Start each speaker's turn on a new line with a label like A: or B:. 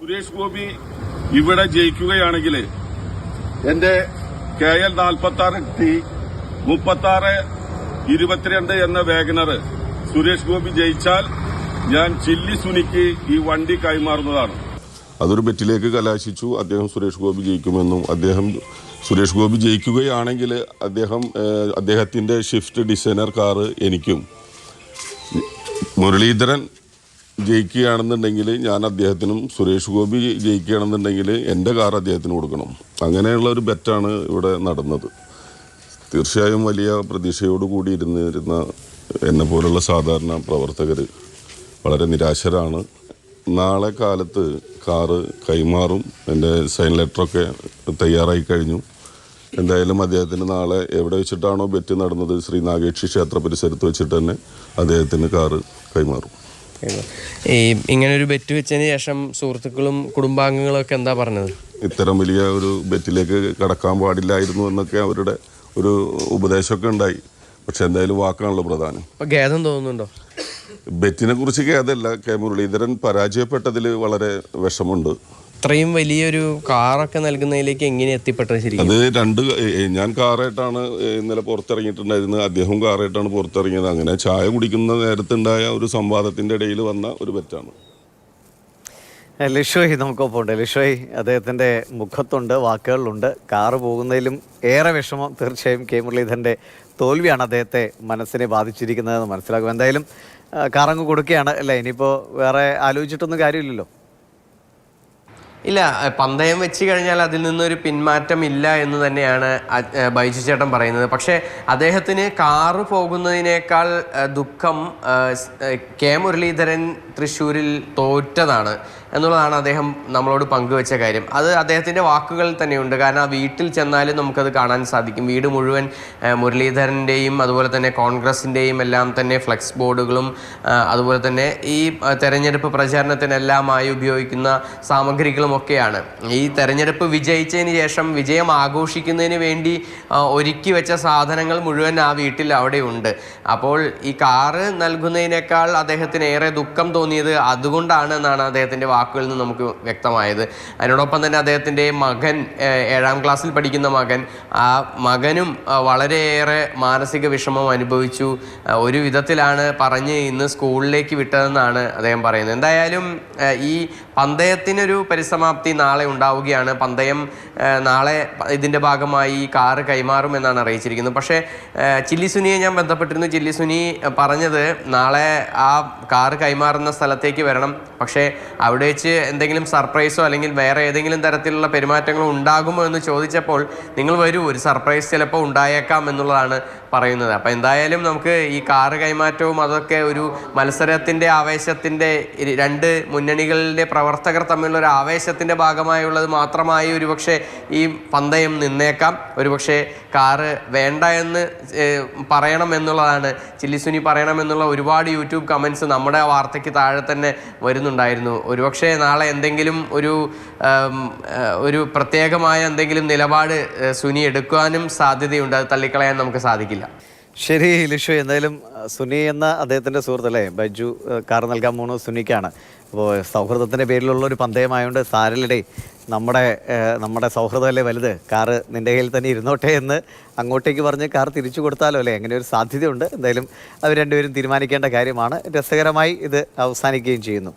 A: സുരേഷ് ഗോപി ഇവിടെ ജയിക്കുകയാണെങ്കിൽ എന്റെ K L നാൽപ്പത്തി ആറ് ടി മുപ്പത്തി ആറ് ഇരുപത്തിരണ്ട് എന്ന വേഗനർ സുരേഷ് ഗോപി ജയിച്ചാൽ ഞാൻ ചില്ലി സുനിക്ക് ഈ വണ്ടി കൈമാറുന്നതാണ്. അതൊരു ബെറ്റിലേക്ക് കലാശിച്ചു. അദ്ദേഹം സുരേഷ് ഗോപി ജയിക്കുമെന്നും അദ്ദേഹം സുരേഷ് ഗോപി ജയിക്കുകയാണെങ്കിൽ അദ്ദേഹം അദ്ദേഹത്തിന്റെ ഷിഫ്റ്റ് ഡിസൈനർ കാറ് എനിക്കും. മുരളീധരൻ ജയിക്കുകയാണെന്നുണ്ടെങ്കിൽ ഞാൻ അദ്ദേഹത്തിനും സുരേഷ് ഗോപി ജയിക്കുകയാണെന്നുണ്ടെങ്കിൽ എന്റെ കാർ അദ്ദേഹത്തിന് കൊടുക്കണം. അങ്ങനെയുള്ള ഒരു ബെറ്റാണ് ഇവിടെ നടന്നത്. തീർച്ചയായും വലിയ പ്രതീക്ഷയോട് കൂടി ഇരുന്നിരുന്ന എന്നെ പോലുള്ള സാധാരണ പ്രവർത്തകർ വളരെ നിരാശരാണ്. നാളെ കാലത്ത് കാറ് കൈമാറും. എന്റെ സൈൻ ലെറ്ററൊക്കെ തയ്യാറായി കഴിഞ്ഞു. എന്തായാലും അദ്ദേഹത്തിന് നാളെ എവിടെ വെച്ചിട്ടാണോ ബെറ്റ് നടന്നത് ശ്രീ നാഗേക്ഷി ക്ഷേത്ര പരിസരത്ത് വെച്ചിട്ട് തന്നെ അദ്ദേഹത്തിന് കാറ് കൈമാറും.
B: ഈ ഇങ്ങനെ ഒരു ബെറ്റ് വെച്ചതിന് ശേഷം സുഹൃത്തുക്കളും കുടുംബാംഗങ്ങളും ഒക്കെ എന്താ പറഞ്ഞത്?
A: ഇത്തരം വലിയ ഒരു ബെറ്റിലേക്ക് കടക്കാൻ പാടില്ലായിരുന്നു എന്നൊക്കെ അവരുടെ ഒരു ഉപദേശമൊക്കെ ഉണ്ടായി. പക്ഷെ എന്തായാലും വാക്കാണല്ലോ പ്രധാനം.
B: ഖേദം തോന്നുന്നുണ്ടോ?
A: ബെറ്റിനെ കുറിച്ച് ഖേദമല്ല. കെ മുരളീധരൻ പരാജയപ്പെട്ടതിൽ വളരെ വിഷമുണ്ട്
B: ഇത്രയും വലിയൊരു കാറൊക്കെ നൽകുന്നതിലേക്ക് എങ്ങനെ എത്തിപ്പെട്ടത് ശരിക്കും?
A: അത് രണ്ട് ഞാൻ കാറായിട്ടാണ് ഇന്നലെ പുറത്തിറങ്ങിയിട്ടുണ്ടായിരുന്നത്. അദ്ദേഹം കാറായിട്ടാണ് പുറത്തിറങ്ങിയത്. അങ്ങനെ ചായ കുടിക്കുന്ന നേരത്തുണ്ടായ ഒരു സംവാദത്തിന്റെ ഇടയിൽ വന്ന ഒരു ബെറ്റാണ്
C: ലിഷോയ് നമുക്കൊപ്പം ഉണ്ട്. ലിഷോയ് അദ്ദേഹത്തിന്റെ മുഖത്തുണ്ട് വാക്കുകളിലുണ്ട്. കാറ് പോകുന്നതിലും ഏറെ വിഷമം തീർച്ചയായും കെ മുരളീധരന്റെ തോൽവിയാണ് അദ്ദേഹത്തെ മനസ്സിനെ ബാധിച്ചിരിക്കുന്നതെന്ന് മനസ്സിലാക്കും. എന്തായാലും കാറങ്ങ് കൊടുക്കുകയാണ് അല്ലേ? ഇനിയിപ്പോൾ വേറെ ആലോചിച്ചിട്ടൊന്നും കാര്യമില്ലല്ലോ.
B: ഇല്ല പന്തയം വെച്ച് കഴിഞ്ഞാൽ അതിൽ നിന്നൊരു പിന്മാറ്റം ഇല്ല എന്ന് തന്നെയാണ് ബൈജു ചേട്ടൻ പറയുന്നത്. പക്ഷേ അദ്ദേഹത്തിന് കാറ് പോകുന്നതിനേക്കാൾ ദുഃഖം കെ മുരളീധരൻ തൃശ്ശൂരിൽ തോറ്റതാണ് എന്നുള്ളതാണ് അദ്ദേഹം നമ്മളോട് പങ്കുവെച്ച കാര്യം. അത് അദ്ദേഹത്തിന്റെ വാക്കുകളിൽ തന്നെയുണ്ട്. കാരണം ആ വീട്ടിൽ ചെന്നാലും നമുക്കത് കാണാൻ സാധിക്കും. വീട് മുഴുവൻ മുരളീധരന്റെയും അതുപോലെ തന്നെ കോൺഗ്രസിന്റെയും എല്ലാം തന്നെ ഫ്ലെക്സ് ബോർഡുകളും അതുപോലെ തന്നെ ഈ തെരഞ്ഞെടുപ്പ് പ്രചാരണത്തിനെല്ലാമായി ഉപയോഗിക്കുന്ന സാമഗ്രികളും ഒക്കെയാണ് ഈ തെരഞ്ഞെടുപ്പ് വിജയിച്ചതിന് ശേഷം വിജയം ആഘോഷിക്കുന്നതിന് വേണ്ടി ഒരുക്കി വെച്ച സാധനങ്ങൾ മുഴുവൻ ആ വീട്ടിൽ അവിടെ ഉണ്ട് അപ്പോൾ ഈ കാറ് നൽകുന്നതിനേക്കാൾ അദ്ദേഹത്തിന് ഏറെ ദുഃഖം തോന്നിയത് അതുകൊണ്ടാണ് എന്നാണ് അദ്ദേഹത്തിന്റെ വാക്കുകളിൽ നിന്ന് നമുക്ക് വ്യക്തമായത്. അതിനോടൊപ്പം തന്നെ അദ്ദേഹത്തിന്റെ മകൻ ഏഴാം ക്ലാസ്സിൽ പഠിക്കുന്ന മകൻ ആ മകനും വളരെയേറെ മാനസിക വിഷമം അനുഭവിച്ചു. ഒരു വിധത്തിലാണ് പറഞ്ഞ് ഇന്ന് സ്കൂളിലേക്ക് വിട്ടതെന്നാണ് അദ്ദേഹം പറയുന്നത്. എന്തായാലും ഈ പന്തയത്തിനൊരു പരിസമാപ്തി നാളെ ഉണ്ടാവുകയാണ്. പന്തയം നാളെ ഇതിന്റെ ഭാഗമായി കാറ് കൈമാറും എന്നാണ് അറിയിച്ചിരിക്കുന്നത്. പക്ഷേ ചില്ലിസുനിയെ ചില്ലി സുനിയെ ഞാൻ ബന്ധപ്പെട്ടിരുന്നു. ചില്ലി സുനി പറഞ്ഞത് നാളെ ആ കാറ് കൈമാറുന്ന സ്ഥലത്തേക്ക് വരണം. പക്ഷേ അവിടെ വെച്ച് എന്തെങ്കിലും സർപ്രൈസോ അല്ലെങ്കിൽ വേറെ ഏതെങ്കിലും തരത്തിലുള്ള പെരുമാറ്റങ്ങളോ ഉണ്ടാകുമോ എന്ന് ചോദിച്ചപ്പോൾ നിങ്ങൾ വരൂ ഒരു സർപ്രൈസ് ചിലപ്പോൾ ഉണ്ടായേക്കാം എന്നുള്ളതാണ് പറയുന്നത്. അപ്പോൾ എന്തായാലും നമുക്ക് ഈ കാറ് കൈമാറ്റവും അതൊക്കെ ഒരു മത്സരത്തിന്റെ ആവേശത്തിന്റെ രണ്ട് മുന്നണികളുടെ പ്രവർത്തകർ തമ്മിലുള്ള ഒരു ആവേശത്തിന്റെ ഭാഗമായുള്ളത് മാത്രമായി ഒരുപക്ഷെ ഈ പന്തയം നിന്നേക്കാം. ഒരുപക്ഷെ കാറ് വേണ്ട എന്ന് പറയണം എന്നുള്ളതാണ്. ചില്ലിസുനി പറയണം എന്നുള്ള ഒരുപാട് യൂട്യൂബ് കമൻസ് നമ്മുടെ വാർത്തയ്ക്ക് താഴെ തന്നെ വരുന്നുണ്ടായിരുന്നു. ഒരുപക്ഷെ നാളെ എന്തെങ്കിലും ഒരു ഒരു പ്രത്യേകമായ എന്തെങ്കിലും നിലപാട് സുനി എടുക്കാനും സാധ്യതയുണ്ട്. അത് തള്ളിക്കളയാൻ നമുക്ക് സാധിക്കില്ല.
C: ശരി ലിഷു എന്തായാലും സുനി എന്ന അദ്ദേഹത്തിന്റെ സുഹൃത്തല്ലേ? ബൈജു കാർ നൽകാൻ പോകുന്നത് സുനിക്കാണ്. അപ്പോൾ സൗഹൃദത്തിന്റെ പേരിലുള്ള ഒരു പന്തയമായതുകൊണ്ട് സാരലിടെ നമ്മുടെ നമ്മുടെ സൗഹൃദമല്ലേ വലുത്? കാറ് നിന്റെ കയ്യിൽ തന്നെ ഇരുന്നോട്ടെ എന്ന് അങ്ങോട്ടേക്ക് പറഞ്ഞ് കാർ തിരിച്ചു കൊടുത്താലോ അല്ലേ? അങ്ങനെ ഒരു സാധ്യതയുണ്ട്. എന്തായാലും അവർ രണ്ടുപേരും തീരുമാനിക്കേണ്ട കാര്യമാണ്. രസകരമായി ഇത് അവസാനിക്കുകയും ചെയ്യുന്നു.